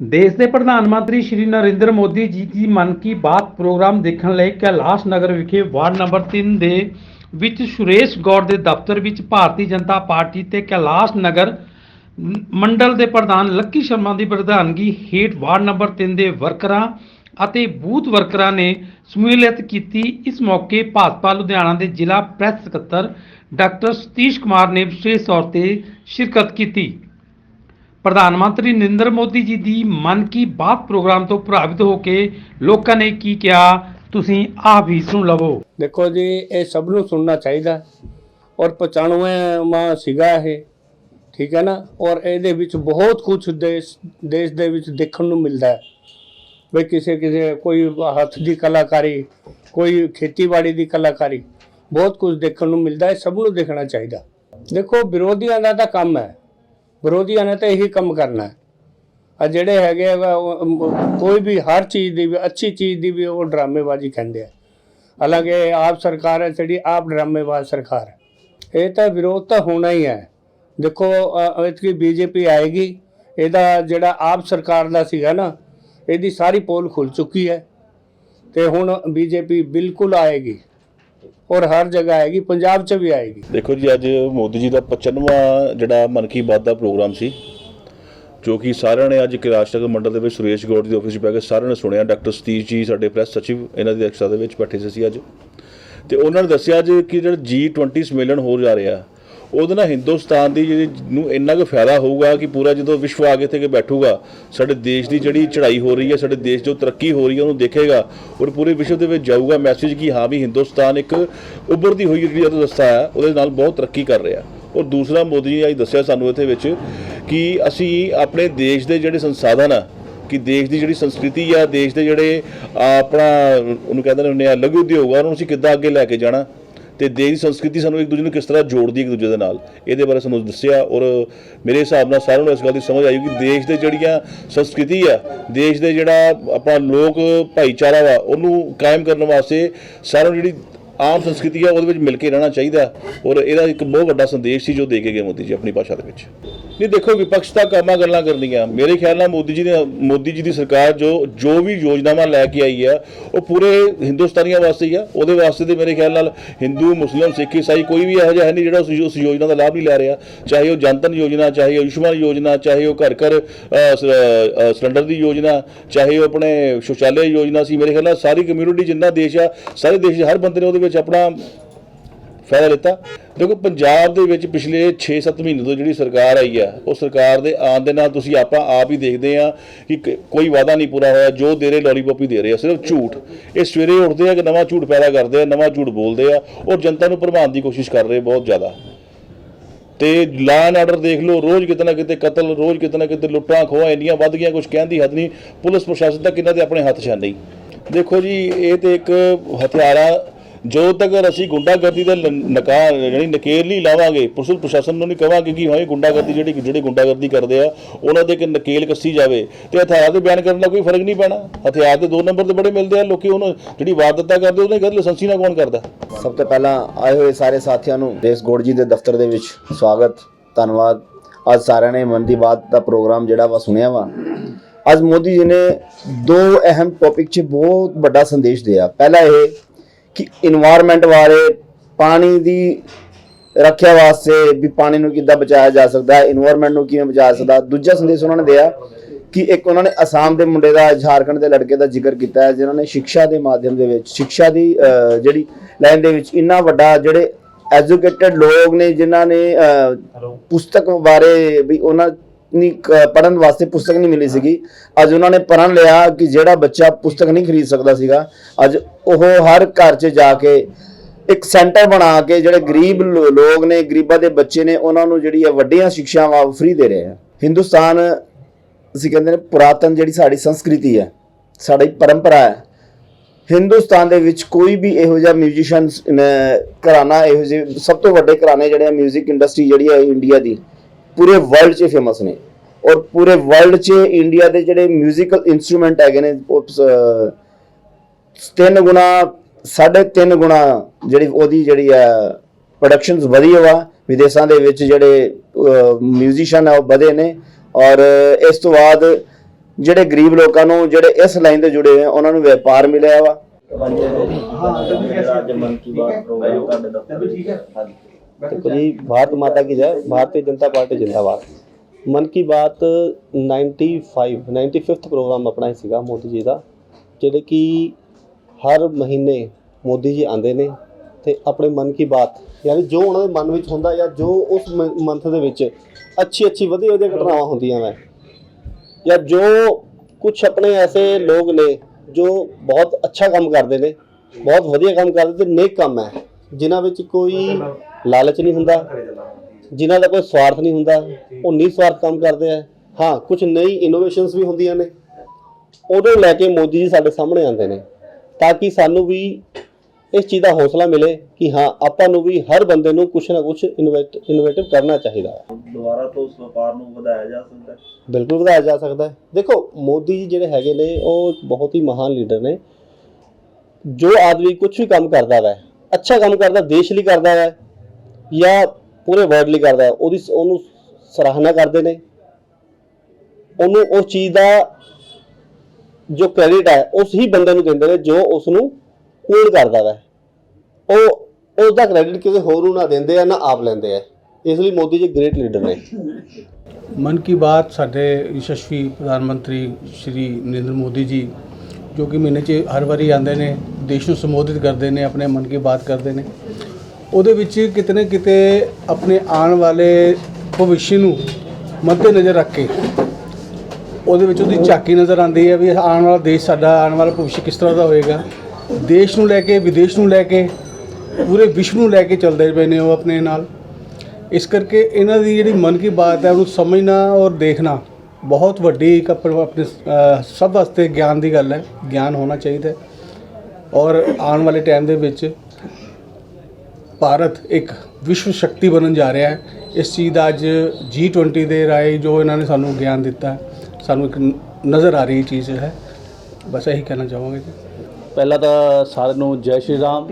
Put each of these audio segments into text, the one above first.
ਦੇਸ਼ ਦੇ ਪ੍ਰਧਾਨ ਮੰਤਰੀ ਸ਼੍ਰੀ ਨਰਿੰਦਰ ਮੋਦੀ ਜੀ ਦੀ ਮਨ ਕੀ ਬਾਤ ਪ੍ਰੋਗਰਾਮ ਦੇਖਣ ਲਈ ਕੈਲਾਸ਼ ਨਗਰ ਵਿਖੇ ਵਾਰਡ ਨੰਬਰ 3 ਦੇ ਵਿੱਚ ਸੁਰੇਸ਼ ਗੌਰ ਦੇ ਦਫ਼ਤਰ ਵਿੱਚ ਭਾਰਤੀ ਜਨਤਾ ਪਾਰਟੀ ਤੇ ਕੈਲਾਸ਼ ਨਗਰ ਮੰਡਲ ਦੇ ਪ੍ਰਧਾਨ ਲੱਕੀ ਸ਼ਰਮਾ ਦੀ ਪ੍ਰਧਾਨਗੀ ਹੇਠ ਵਾਰਡ ਨੰਬਰ 3 ਦੇ ਵਰਕਰਾਂ ਅਤੇ ਬੂਥ ਵਰਕਰਾਂ ਨੇ ਸਮੂਲੀਅਤ ਕੀਤੀ। ਇਸ ਮੌਕੇ ਭਾਜਪਾ ਲੁਧਿਆਣਾ ਦੇ ਜ਼ਿਲ੍ਹਾ ਪ੍ਰੈਸ ਸਕੱਤਰ ਡਾਕਟਰ ਸਤੀਸ਼ ਕੁਮਾਰ ਨੇ ਵਿਸ਼ੇਸ਼ ਤੌਰ ਤੇ ਸ਼ਿਰਕਤ ਕੀਤੀ। ਪ੍ਰਧਾਨ ਮੰਤਰੀ ਨਰਿੰਦਰ ਮੋਦੀ ਜੀ ਦੀ ਮਨ ਕੀ ਬਾਤ ਪ੍ਰੋਗਰਾਮ ਤੋਂ ਪ੍ਰਭਾਵਿਤ ਹੋ ਕੇ ਲੋਕਾਂ ਨੇ ਕੀ ਕਿਹਾ, ਤੁਸੀਂ ਆਪ ਹੀ ਸੁਣ ਲਵੋ। ਦੇਖੋ ਜੀ, ਇਹ ਸਭ ਨੂੰ ਸੁਣਨਾ ਚਾਹੀਦਾ ਔਰ 95ਵਾਂ ਸੀਗਾ ਇਹ, ਠੀਕ ਹੈ ਨਾ? ਔਰ ਇਹਦੇ ਵਿੱਚ ਬਹੁਤ ਕੁਝ ਦੇਸ਼ ਦੇਸ਼ ਦੇ ਵਿੱਚ ਦੇਖਣ ਨੂੰ ਮਿਲਦਾ ਹੈ। ਵੀ ਕਿਸੇ ਕਿਸੇ ਕੋਈ ਹੱਥ ਦੀ ਕਲਾਕਾਰੀ, ਕੋਈ ਖੇਤੀਬਾੜੀ ਦੀ ਕਲਾਕਾਰੀ, ਬਹੁਤ ਕੁਝ ਦੇਖਣ ਨੂੰ ਮਿਲਦਾ ਹੈ ਸਭ ਨੂੰ ਦੇਖਣਾ ਚਾਹੀਦਾ ਦੇਖੋ, ਵਿਰੋਧੀਆਂ ਦਾ ਤਾਂ ਕੰਮ ਹੈ। ਵਿਰੋਧੀਆਂ ਨੇ ਤਾਂ ਇਹੀ ਕੰਮ ਕਰਨਾ ਹੈ। ਆ ਜਿਹੜੇ ਹੈਗੇ ਆ ਕੋਈ ਵੀ ਹਰ ਚੀਜ਼ ਦੀ ਵੀ ਅੱਛੀ ਚੀਜ਼ ਦੀ ਵੀ ਉਹ ਡਰਾਮੇਬਾਜ਼ੀ ਕਹਿੰਦੇ ਆ। ਹਾਲਾਂਕਿ ਆਪ ਸਰਕਾਰ ਹੈ ਜਿਹੜੀ ਆਪ ਡਰਾਮੇਬਾਜ਼ ਸਰਕਾਰ ਹੈ। ਇਹ ਤਾਂ ਵਿਰੋਧ ਤਾਂ ਹੋਣਾ ਹੀ ਹੈ। ਦੇਖੋ ਅ, ਇਤਕੀ ਬੀਜੇਪੀ ਆਏਗੀ ਇਹਦਾ ਜਿਹੜਾ ਆਪ ਸਰਕਾਰ ਦਾ ਸੀਗਾ ਨਾ ਇਹਦੀ ਸਾਰੀ ਪੋਲ ਖੁੱਲ ਚੁੱਕੀ ਹੈ। ਤੇ ਹੁਣ ਬੀਜੇਪੀ ਬਿਲਕੁਲ ਆਏਗੀ। ਔਰ ਹਰ ਜਗ੍ਹਾ ਆਏਗੀ, ਪੰਜਾਬ 'ਚ ਵੀ ਆਏਗੀ। ਦੇਖੋ ਜੀ, ਅੱਜ ਮੋਦੀ ਜੀ ਦਾ 95ਵਾਂ ਜਿਹੜਾ ਮਨ ਕੀ ਬਾਤ ਦਾ ਪ੍ਰੋਗਰਾਮ ਸੀ, ਜੋ ਕਿ ਸਾਰਿਆਂ ਨੇ ਅੱਜ ਕੈਲਾਸ਼ ਨਗਰ ਮੰਡਲ ਦੇ ਵਿੱਚ ਸੁਰੇਸ਼ ਗੌੜ ਦੀ ਆਫਿਸ 'ਚ ਬੈ ਕੇ ਸਾਰਿਆਂ ਨੇ ਸੁਣਿਆ। ਡਾਕਟਰ ਸਤੀਸ਼ ਜੀ, ਸਾਡੇ ਪ੍ਰੈਸ ਸਚਿਵ, ਇਹਨਾਂ ਦੀ ਅਕਸ਼ਤਾ ਦੇ ਵਿੱਚ ਬੈਠੇ ਸੀ ਅੱਜ। ਤੇ ਉਹਨਾਂ ਨੇ ਦੱਸਿਆ ਅੱਜ ਕਿ ਜਿਹੜਾ G20 ਸੰਮੇਲਨ ਹੋ ਜਾ ਰਿਹਾ ਉਹਦੇ ਨਾਲ ਹਿੰਦੁਸਤਾਨ ਦੀ ਜਿਹੜੀ ਨੂੰ ਇੰਨਾ ਕੁ ਫਾਇਦਾ ਹੋਊਗਾ ਕਿ ਪੂਰਾ ਜਦੋਂ ਵਿਸ਼ਵ ਆ ਕੇ ਇੱਥੇ ਕੇ ਬੈਠੂਗਾ, ਸਾਡੇ ਦੇਸ਼ ਦੀ ਜਿਹੜੀ ਚੜ੍ਹਾਈ ਹੋ ਰਹੀ ਹੈ, ਸਾਡੇ ਦੇਸ਼ ਜੋ ਤਰੱਕੀ ਹੋ ਰਹੀ ਹੈ, ਉਹਨੂੰ ਦੇਖੇਗਾ ਔਰ ਪੂਰੇ ਵਿਸ਼ਵ ਦੇ ਵਿੱਚ ਜਾਊਗਾ ਮੈਸੇਜ ਕਿ ਹਾਂ ਵੀ ਹਿੰਦੁਸਤਾਨ ਇੱਕ ਉੱਭਰਦੀ ਹੋਈ ਜਿਹੜੀ ਅਰਥਵਿਵਸਥਾ ਹੈ, ਉਹਦੇ ਨਾਲ ਬਹੁਤ ਤਰੱਕੀ ਕਰ ਰਿਹਾ। ਔਰ ਦੂਸਰਾ ਮੋਦੀ ਜੀ ਅੱਜ ਦੱਸਿਆ ਸਾਨੂੰ ਇੱਥੇ ਵਿੱਚ ਕਿ ਅਸੀਂ ਆਪਣੇ ਦੇਸ਼ ਦੇ ਜਿਹੜੇ ਸੰਸਾਧਨ ਆ, ਕਿ ਦੇਸ਼ ਦੀ ਜਿਹੜੀ ਸੰਸਕ੍ਰਿਤੀ ਆ, ਦੇਸ਼ ਦੇ ਜਿਹੜੇ ਆਪਣਾ ਉਹਨੂੰ ਕਹਿੰਦੇ ਨੇ ਆ, ਲਘੂ ਉਦਯੋਗ ਆ, ਉਹਨੂੰ ਅਸੀਂ ਕਿੱਦਾਂ ਅੱਗੇ ਲੈ ਕੇ ਜਾਣਾ? ਤੇ ਦੇਸ਼ ਦੀ ਸੰਸਕ੍ਰਿਤੀ ਸਾਨੂੰ ਇੱਕ ਦੂਜੇ ਨੂੰ ਕਿਸ ਤਰ੍ਹਾਂ ਜੋੜਦੀ ਇੱਕ ਦੂਜੇ ਦੇ ਨਾਲ? ਇਹਦੇ ਬਾਰੇ ਸਾਨੂੰ ਦੱਸਿਆ ਔਰ ਮੇਰੇ ਹਿਸਾਬ ਨਾਲ ਸਾਰਿਆਂ ਨੂੰ ਇਸ ਗੱਲ ਦੀ ਸਮਝ ਆਈ ਕਿ ਦੇਸ਼ ਦੇ ਜਿਹੜੀਆਂ ਸੰਸਕ੍ਰਿਤੀ ਆ, ਦੇਸ਼ ਦੇ ਜਿਹੜਾ ਆਪਾਂ ਲੋਕ ਭਾਈਚਾਰਾ ਵਾ, ਉਹਨੂੰ ਕਾਇਮ ਕਰਨ ਵਾਸਤੇ ਸਾਰਿਆਂ ਨੂੰ ਜਿਹੜੀ ਆਮ ਸੰਸਕ੍ਰਿਤੀ ਆ, ਉਹਦੇ ਵਿੱਚ ਮਿਲ ਕੇ ਰਹਿਣਾ ਚਾਹੀਦਾ ਔਰ ਇਹਦਾ ਇੱਕ ਬਹੁਤ ਵੱਡਾ ਸੰਦੇਸ਼ ਸੀ ਜੋ ਦੇ ਕੇ ਗਏ ਮੋਦੀ ਜੀ ਆਪਣੀ ਭਾਸ਼ਾ ਦੇ ਵਿੱਚ। ਨਹੀਂ, ਦੇਖੋ, ਵਿਪਕਸ਼ ਤਾਂ ਕੰਮਾਂ ਗੱਲਾਂ ਕਰਨੀਆਂ ਮੇਰੇ ਖਿਆਲ ਨਾਲ ਮੋਦੀ ਜੀ ਨੇ, ਮੋਦੀ ਜੀ ਦੀ ਸਰਕਾਰ ਜੋ ਜੋ ਵੀ ਯੋਜਨਾਵਾਂ ਲੈ ਕੇ ਆਈ ਆ, ਉਹ ਪੂਰੇ ਹਿੰਦੁਸਤਾਨੀਆਂ ਵਾਸਤੇ ਹੀ ਆ। ਉਹਦੇ ਵਾਸਤੇ ਤੇ ਮੇਰੇ ਖਿਆਲ ਨਾਲ ਹਿੰਦੂ, ਮੁਸਲਿਮ, ਸਿੱਖ ਈਸਾਈ ਕੋਈ ਵੀ ਇਹੋ ਜਿਹਾ ਹੈ ਨਹੀਂ ਜਿਹੜਾ ਉਸ ਯੋਜਨਾ ਦਾ ਲਾਭ ਨਹੀਂ ਲੈ ਰਿਹਾ। ਚਾਹੇ ਉਹ ਜਨਤਨ ਯੋਜਨਾ, ਚਾਹੇ ਆਯੁਸ਼ਮਾਨ ਯੋਜਨਾ, ਚਾਹੇ ਉਹ ਘਰ ਘਰ ਸਿਲੰਡਰ ਦੀ ਯੋਜਨਾ, ਚਾਹੇ ਉਹ ਆਪਣੇ ਸ਼ੌਚਾਲਿਆ ਯੋਜਨਾ ਸੀ। ਮੇਰੇ ਖਿਆਲ ਨਾਲ ਸਾਰੀ ਕਮਿਊਨਿਟੀ ਜਿੰਨਾ ਦੇਸ਼ ਆ, ਸਾਰੇ ਦੇਸ਼ ਦੇ ਹਰ ਬੰਦੇ ਨੇ ਉਹਦੇ ਵਿੱਚ ਆਪਣਾ ਫਾਇਦਾ ਲਿੱਤਾ। ਦੇਖੋ, ਪੰਜਾਬ ਦੇ ਵਿੱਚ ਪਿਛਲੇ 6-7 ਮਹੀਨੇ ਤੋਂ ਜਿਹੜੀ ਸਰਕਾਰ ਆਈ ਆ, ਉਹ ਸਰਕਾਰ ਦੇ ਆਉਣ ਦੇ ਨਾਲ ਤੁਸੀਂ ਆਪਾਂ ਆਪ ਹੀ ਦੇਖਦੇ ਆ ਕਿ ਕੋਈ ਵਾਅਦਾ ਨਹੀਂ ਪੂਰਾ ਹੋਇਆ। ਜੋ ਦੇ ਰਹੇ ਲੋਲੀਪੌਪ ਹੀ ਦੇ ਰਹੇ ਆ, ਸਿਰਫ ਝੂਠ। ਇਹ ਸਵੇਰੇ ਉੱਠਦੇ ਆ ਕਿ ਨਵਾਂ ਝੂਠ ਪੈਦਾ ਕਰਦੇ ਆ, ਨਵਾਂ ਝੂਠ ਬੋਲਦੇ ਆ, ਔਰ ਜਨਤਾ ਨੂੰ ਭਰਮਾਉਣ ਦੀ ਕੋਸ਼ਿਸ਼ ਕਰ ਰਹੇ ਬਹੁਤ ਜ਼ਿਆਦਾ। ਤੇ ਲਾ ਐਂਡ ਆਰਡਰ ਦੇਖ ਲਓ, ਰੋਜ਼ ਕਿਤੇ ਨਾ ਕਿਤੇ ਕਤਲ, ਰੋਜ਼ ਕਿਤੇ ਨਾ ਕਿਤੇ ਲੁੱਟਾਂ, ਖੋਹਾਂ, ਇੰਨੀਆਂ ਵੱਧ ਗਈਆਂ ਕੁਝ ਕਹਿਣ ਦੀ ਹੱਦ ਨਹੀਂ। ਪੁਲਿਸ, ਪ੍ਰਸ਼ਾਸਨ ਤਾਂ ਕਿੰਨਾ ਦੇ ਆਪਣੇ ਹੱਥ 'ਚ ਨਹੀਂ ਦੇਖੋ ਜੀ, ਇਹ ਤੇ ਇੱਕ ਹਥਿਆਰਾ ਜਦੋਂ ਤੱਕ ਅਸੀਂ ਗੁੰਡਾਗਰਦੀ ਦਾ ਲ- ਨਕਾਰ ਜਿਹੜੀ ਨਕੇਲ ਨਹੀਂ ਲਾਵਾਂਗੇ, ਪੁਲਿਸ ਪ੍ਰਸ਼ਾਸਨ ਨੂੰ ਨਹੀਂ ਕਵਾਂਗੇ ਕਿ ਹਾਂ ਇਹ ਗੁੰਡਾਗਰਦੀ ਜਿਹੜੀ ਜਿਹੜੇ ਗੁੰਡਾਗਰਦੀ ਕਰਦੇ ਆ, ਉਹਨਾਂ ਦੇ ਇੱਕ ਨਕੇਲ ਕੱਸੀ ਜਾਵੇ। ਤੇ ਹਥਿਆਰ ਦੇ ਬਿਆਨ ਕਰਨ ਦਾ ਕੋਈ ਫ਼ਰਕ ਨਹੀਂ ਪੈਣਾ। ਹਥਿਆਰ ਦੇ ਦੋ ਨੰਬਰ ਤੇ ਬੜੇ ਮਿਲਦੇ ਆ, ਲੋਕੀ ਉਹਨੂੰ ਜਿਹੜੀ ਵਾਰਦਾਤਾਂ ਕਰਦੇ ਉਹਨੇ ਗੱਲ ਲਾਇਸੈਂਸੀ ਨਾਲ ਕੌਣ ਕਰਦਾ? ਸਭ ਤੋਂ ਪਹਿਲਾਂ ਆਏ ਹੋਏ ਸਾਰੇ ਸਾਥੀਆਂ ਨੂੰ ਦੇਸ ਗੋੜ ਜੀ ਦੇ ਦਫ਼ਤਰ ਦੇ ਵਿੱਚ ਸਵਾਗਤ, ਧੰਨਵਾਦ। ਅੱਜ ਸਾਰਿਆਂ ਨੇ ਮਨ ਦੀ ਬਾਤ ਦਾ ਪ੍ਰੋਗਰਾਮ ਜਿਹੜਾ ਵਾ ਸੁਣਿਆ ਵਾ। ਅੱਜ ਮੋਦੀ ਜੀ ਨੇ ਦੋ ਅਹਿਮ ਟੌਪਿਕ 'ਚ ਬਹੁਤ ਵੱਡਾ ਸੰਦੇਸ਼ ਦਿਆ। ਪਹਿਲਾ ਇਹ ਕਿ এনवायरमेंट ਬਾਰੇ ਪਾਣੀ ਦੀ ਰੱਖਿਆ ਵਾਸਤੇ ਵੀ ਪਾਣੀ ਨੂੰ ਕਿੱਦਾਂ ਬਚਾਇਆ ਜਾ ਸਕਦਾ ਹੈ এনवायरमेंट ਨੂੰ ਕਿਵੇਂ ਬਚਾਇਆ ਸਕਦਾ ਦੂਜਾ ਸੰਦੇਸ਼ ਉਹਨਾਂ ਨੇ ਦਿਆ ਕਿ ਇੱਕ ਉਹਨਾਂ ਨੇ ਅਸਾਮ ਦੇ ਮੁੰਡੇ ਦਾ ਝਾਰਖੰਡ ਦੇ ਲੜਕੇ ਦਾ ਜ਼ਿਕਰ ਕੀਤਾ ਹੈ ਜਿਨ੍ਹਾਂ ਨੇ ਸਿੱਖਿਆ ਦੇ ਮਾਧਿਅਮ ਦੇ ਵਿੱਚ ਸਿੱਖਿਆ ਦੀ ਜਿਹੜੀ ਲਾਈਨ ਦੇ ਵਿੱਚ ਇੰਨਾ ਵੱਡਾ ਜਿਹੜੇ ਐਜੂਕੇਟਿਡ ਲੋਕ ਨੇ ਜਿਨ੍ਹਾਂ ਨੇ ਪੁਸਤਕ ਬਾਰੇ ਵੀ ਉਹਨਾਂ にਪੜਨ ਵਾਸਤੇ ਪੁਸਤਕ ਨਹੀਂ ਮਿਲੀ ਸੀਗੀ ਅੱਜ ਉਹਨਾਂ ਨੇ ਪੜਨ ਲਿਆ ਕਿ ਜਿਹੜਾ ਬੱਚਾ ਪੁਸਤਕ ਨਹੀਂ ਖਰੀਦ ਸਕਦਾ ਸੀਗਾ ਅੱਜ ਉਹ ਹਰ ਘਰ 'ਚ ਜਾ ਕੇ ਇੱਕ ਸੈਂਟਰ ਬਣਾ ਕੇ ਜਿਹੜੇ ਗਰੀਬ ਲੋ- ਲੋਕ ਨੇ ਗਰੀਬਾਂ ਦੇ ਬੱਚੇ ਨੇ ਉਹਨਾਂ ਨੂੰ ਜਿਹੜੀ ਹੈ ਵੱਡੀਆਂ ਸਿੱਖਿਆਵਾਂ ਫ੍ਰੀ ਦੇ ਰਹੇ ਆ ਹਿੰਦੁਸਤਾਨ ਅਸੀਂ ਕਹਿੰਦੇ ਨੇ ਪੁਰਾਤਨ ਜਿਹੜੀ ਸਾਡੀ ਸੰਸਕ੍ਰਿਤੀ ਹੈ ਸਾਡੀ ਪਰੰਪਰਾ ਹੈ ਹਿੰਦੁਸਤਾਨ ਦੇ ਵਿੱਚ ਕੋਈ ਵੀ ਇਹੋ ਜਿਹਾ ਮਿਊਜ਼ੀਸ਼ੀਅਨ ਘਰਾਣਾ ਇਹੋ ਜਿਹੇ ਸਭ ਤੋਂ ਵੱਡੇ ਘਰਾਣੇ ਜਿਹੜੇ ਆ 뮤직 ਇੰਡਸਟਰੀ ਜਿਹੜੀ ਹੈ ਇੰਡੀਆ ਦੀ ਪੂਰੇ ਵਰਲਡ 'ਚ ਫੇਮਸ ਨੇ ਔਰ ਪੂਰੇ ਵਰਲਡ 'ਚ ਇੰਡੀਆ ਦੇ ਜਿਹੜੇ 뮤지컬 ਇਨਸਟਰੂਮੈਂਟ ਹੈਗੇ ਨੇ ਉਹ ਸ- ਤਿੰਨ ਗੁਣਾ ਸਾਢੇ ਤਿੰਨ ਗੁਣਾ ਜਿਹੜੀ ਉਹਦੀ ਜਿਹੜੀ ਹੈ ਪ੍ਰੋਡਕਸ਼ਨਸ ਵਧੀ ਹੋਆ ਵਿਦੇਸ਼ਾਂ ਦੇ ਵਿੱਚ ਜਿਹੜੇ ਮਿਊਜ਼ੀਸ਼ੀਅਨ ਆ ਉਹ ਵਧੇ ਨੇ ਔਰ ਇਸ ਤੋਂ ਬਾਅਦ ਜਿਹੜੇ ਗਰੀਬ ਲੋਕਾਂ ਨੂੰ ਜਿਹੜੇ ਇਸ ਲਾਈਨ ਤੇ ਜੁੜੇ ਹੋਏ ਆ ਉਹਨਾਂ ਨੂੰ ਵਪਾਰ ਮਿਲਿਆ ਵਾ देखो जी भारत माता की जय भारतीय जनता पार्टी जिंदाबाद ਮਨ ਕੀ ਬਾਤ 95 95th ਪ੍ਰੋਗਰਾਮ ਆਪਣਾ ਹੀ ਸੀਗਾ ਮੋਦੀ ਜੀ ਦਾ ਜਿਹੜੇ ਕਿ ਹਰ ਮਹੀਨੇ ਮੋਦੀ ਜੀ ਆਉਂਦੇ ਨੇ ਤੇ ਆਪਣੇ ਮਨ ਕੀ ਬਾਤ ਯਾਨੀ ਜੋ ਉਹਨਾਂ ਦੇ ਮਨ ਵਿੱਚ ਹੁੰਦਾ ਜਾਂ ਜੋ ਉਸ ਮੰਥ ਦੇ ਵਿੱਚ ਅੱਛੀ ਅੱਛੀ ਵਧੀਆ ਵਧੀਆ ਘਟਨਾਵਾਂ ਹੁੰਦੀਆਂ ਨੇ ਜਾਂ ਜੋ ਕੁਝ ਆਪਣੇ ਐਸੇ ਲੋਕ ਨੇ ਜੋ ਬਹੁਤ ਅੱਛਾ ਕੰਮ ਕਰਦੇ ਨੇ ਬਹੁਤ ਵਧੀਆ ਕੰਮ ਕਰਦੇ ਤੇ ਨੇਕ ਕੰਮ ਹੈ ਜਿਨ੍ਹਾਂ ਵਿੱਚ ਕੋਈ ਲਾਲਚ ਨਹੀਂ ਹੁੰਦਾ। ਜਿਨ੍ਹਾਂ ਦਾ ਕੋਈ ਸਵਾਰਥ ਨਹੀਂ ਹੁੰਦਾ ਉਹ ਨਿਸਵਾਰਥ ਕੰਮ ਕਰਦੇ ਆ। ਹਾਂ ਕੁਝ ਨਈ ਇਨੋਵੇਸ਼ਨਸ ਵੀ ਹੁੰਦੀਆਂ ਨੇ। ਉਹਨੂੰ ਲੈ ਕੇ ਮੋਦੀ ਜੀ ਸਾਡੇ ਸਾਹਮਣੇ ਆਉਂਦੇ ਨੇ ਤਾਂ ਕਿ ਸਾਨੂੰ ਵੀ ਇਸ ਚੀਜ਼ ਦਾ ਹੌਸਲਾ ਮਿਲੇ ਕਿ ਹਾਂ ਆਪਾਂ ਨੂੰ ਵੀ ਹਰ ਬੰਦੇ ਨੂੰ ਕੁਝ ਨਾ ਕੁਝ ਇਨੋਵੇਟਿਵ ਕਰਨਾ ਚਾਹੀਦਾ ਹੈ। ਦੁਬਾਰਾ ਤੋਂ ਉਸ ਵਪਾਰ ਨੂੰ ਵਧਾਇਆ ਜਾ ਸਕਦਾ ਹੈ। ਬਿਲਕੁਲ ਵਧਾਇਆ ਜਾ ਸਕਦਾ ਹੈ। ਦੇਖੋ ਮੋਦੀ ਜੀ ਜਿਹੜੇ ਹੈਗੇ ਨੇ ਉਹ ਇੱਕ ਬਹੁਤ ਹੀ ਮਹਾਨ ਲੀਡਰ ਨੇ। ਜੋ ਆਦਮੀ ਕੁਝ ਵੀ ਕੰਮ ਕਰਦਾ ਹੈ ਅੱਛਾ ਕੰਮ ਕਰਦਾ ਦੇਸ਼ ਲਈ ਕਰਦਾ ਹੈ ਜਾਂ ਪੂਰੇ ਵਰਲਡ ਲਈ ਕਰਦਾ ਹੈ ਉਹਦੀ ਉਹਨੂੰ ਸਰਾਹਨਾ ਕਰਦੇ ਨੇ। ਉਹਨੂੰ ਉਸ ਚੀਜ਼ ਦਾ ਜੋ ਕ੍ਰੈਡਿਟ ਹੈ, ਉਸ ਹੀ ਬੰਦੇ ਨੂੰ ਦਿੰਦੇ ਨੇ ਜੋ ਉਸ ਨੂੰ ਪੂਰਨ ਕਰਦਾ ਹੈ ਉਹ ਉਸ ਦਾ ਕ੍ਰੈਡਿਟ ਕਿਸੇ ਹੋਰ ਨੂੰ ਨਾ ਦਿੰਦੇ ਆ, ਨਾ ਆਪ ਲੈਂਦੇ ਆ। ਇਸ ਲਈ ਮੋਦੀ ਜੀ ਗ੍ਰੇਟ ਲੀਡਰ ਨੇ। ਮਨ ਕੀ ਬਾਤ ਸਾਡੇ ਯਸ਼ਸਵੀ ਪ੍ਰਧਾਨ ਮੰਤਰੀ ਸ਼੍ਰੀ ਨਰਿੰਦਰ ਮੋਦੀ ਜੀ, ਜੋ ਕਿ ਮਹੀਨੇ 'ਚ ਹਰ ਵਾਰੀ ਆਉਂਦੇ ਨੇ, ਦੇਸ਼ ਨੂੰ ਸੰਬੋਧਿਤ ਕਰਦੇ ਨੇ, ਆਪਣੇ ਮਨ ਕੀ ਬਾਤ ਕਰਦੇ ਨੇ। ਉਹਦੇ ਵਿੱਚ ਕਿਤੇ ਨਾ ਕਿਤੇ ਆਪਣੇ ਆਉਣ ਵਾਲੇ ਭਵਿੱਖ ਨੂੰ ਮੱਦੇ ਨਜ਼ਰ ਰੱਖ ਕੇ ਉਹਦੇ ਵਿੱਚ ਉਹਦੀ ਝਾਕੀ ਨਜ਼ਰ ਆਉਂਦੀ ਹੈ ਵੀ ਆਉਣ ਵਾਲਾ ਦੇਸ਼ ਸਾਡਾ ਆਉਣ ਵਾਲਾ ਭਵਿੱਖ ਕਿਸ ਤਰ੍ਹਾਂ ਦਾ ਹੋਏਗਾ। ਦੇਸ਼ ਨੂੰ ਲੈ ਕੇ ਵਿਦੇਸ਼ ਨੂੰ ਲੈ ਕੇ ਪੂਰੇ ਵਿਸ਼ਵ ਨੂੰ ਲੈ ਕੇ ਚੱਲਦੇ ਪਏ ਨੇ ਉਹ ਆਪਣੇ ਨਾਲ। ਇਸ ਕਰਕੇ ਇਹਨਾਂ ਦੀ ਜਿਹੜੀ ਮਨ ਕੀ ਬਾਤ ਹੈ ਉਹਨੂੰ ਸਮਝਣਾ ਔਰ ਦੇਖਣਾ ਬਹੁਤ ਵੱਡੀ ਇੱਕ ਆਪਣੇ ਆਪਣੇ, ਸਭ ਵਾਸਤੇ ਗਿਆਨ ਦੀ ਗੱਲ ਹੈ। ਗਿਆਨ ਹੋਣਾ ਚਾਹੀਦਾ ਔਰ ਆਉਣ ਵਾਲੇ ਟਾਈਮ ਦੇ ਵਿੱਚ ਭਾਰਤ ਇੱਕ ਵਿਸ਼ਵ ਸ਼ਕਤੀ ਬਣਨ ਜਾ ਰਿਹਾ ਹੈ। ਇਸ ਚੀਜ਼ ਦਾ ਅੱਜ G20 ਦੇ ਰਾਏ ਜੋ ਇਹਨਾਂ ਨੇ ਸਾਨੂੰ ਗਿਆਨ ਦਿੱਤਾ, ਸਾਨੂੰ ਇੱਕ ਨਜ਼ਰ ਆ ਰਹੀ ਚੀਜ਼ ਹੈ। ਬਸ ਇਹੀ ਕਹਿਣਾ ਚਾਹਾਂਗੇ ਜੀ। ਪਹਿਲਾਂ ਤਾਂ ਸਾਰਿਆਂ ਨੂੰ ਜੈ ਸ਼੍ਰੀ ਰਾਮ।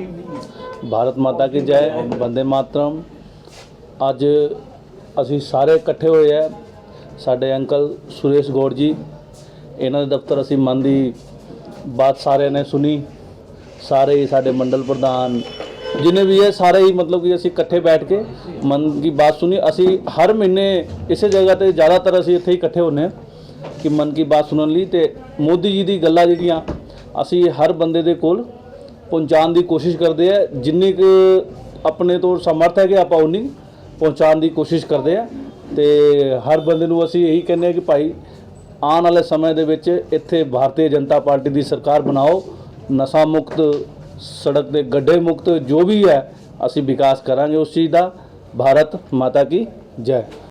ਭਾਰਤ ਮਾਤਾ ਕੀ ਜੈ। ਬੰਦੇ ਮਾਤਰਮ। ਅੱਜ ਅਸੀਂ ਸਾਰੇ ਇਕੱਠੇ ਹੋਏ ਆ। ਸਾਡੇ ਅੰਕਲ ਸੁਰੇਸ਼ ਗੌੜ ਜੀ, ਇਹਨਾਂ ਦੇ ਦਫ਼ਤਰ ਅਸੀਂ ਮਨ ਦੀ ਬਾਤ ਸਾਰਿਆਂ ਨੇ ਸੁਣੀ। ਸਾਰੇ ਹੀ ਸਾਡੇ ਮੰਡਲ ਪ੍ਰਧਾਨ ਜਿਨੇ ਵੀ ਹੈ, ਸਾਰੇ ਹੀ ਮਤਲਬ ਕਿ ਅਸੀਂ ਇਕੱਠੇ ਬੈਠ ਕੇ ਮਨ ਦੀ ਬਾਤ ਸੁਣੀ। ਅਸੀਂ ਹਰ ਮਹੀਨੇ ਇਸੇ ਜਗ੍ਹਾ ਤੇ ਜ਼ਿਆਦਾਤਰ ਅਸੀਂ ਇੱਥੇ ਹੀ ਇਕੱਠੇ ਹੁੰਨੇ ਹਾਂ ਕਿ ਮਨ ਕੀ ਬਾਤ ਸੁਣਨ ਲਈ ਤੇ ਮੋਦੀ ਜੀ ਦੀ ਗੱਲਾਂ ਜਿਹੜੀਆਂ, ਅਸੀਂ ਹਰ ਬੰਦੇ ਦੇ ਕੋਲ ਪਹੁੰਚਾਉਣ ਦੀ ਕੋਸ਼ਿਸ਼ ਕਰਦੇ ਆ ਜਿੰਨੀ ਕੁ ਆਪਣੇ ਤੋਂ ਸਮਰਥ ਹੈ ਕਿ ਆਪਾਂ ਉਨੀ ਪਹੁੰਚਾਉਣ ਦੀ ਕੋਸ਼ਿਸ਼ ਕਰਦੇ ਆ ਤੇ ਹਰ ਬੰਦੇ ਨੂੰ ਅਸੀਂ ਇਹੀ ਕਹਿੰਦੇ ਆ ਕਿ ਭਾਈ, ਆਉਣ ਵਾਲੇ ਸਮੇਂ ਦੇ ਵਿੱਚ ਇੱਥੇ ਭਾਰਤੀ ਜਨਤਾ ਪਾਰਟੀ ਦੀ ਸਰਕਾਰ ਬਣਾਓ, ਨਸ਼ਾ ਮੁਕਤ ਸੜਕ ਦੇ ਗੱਡੇ ਮੁਕਤ ਜੋ ਵੀ ਹੈ, ਅਸੀਂ ਵਿਕਾਸ ਕਰਾਂਗੇ ਉਸ ਚੀਜ਼ ਦਾ। ਭਾਰਤ ਮਾਤਾ ਕੀ ਜੈ।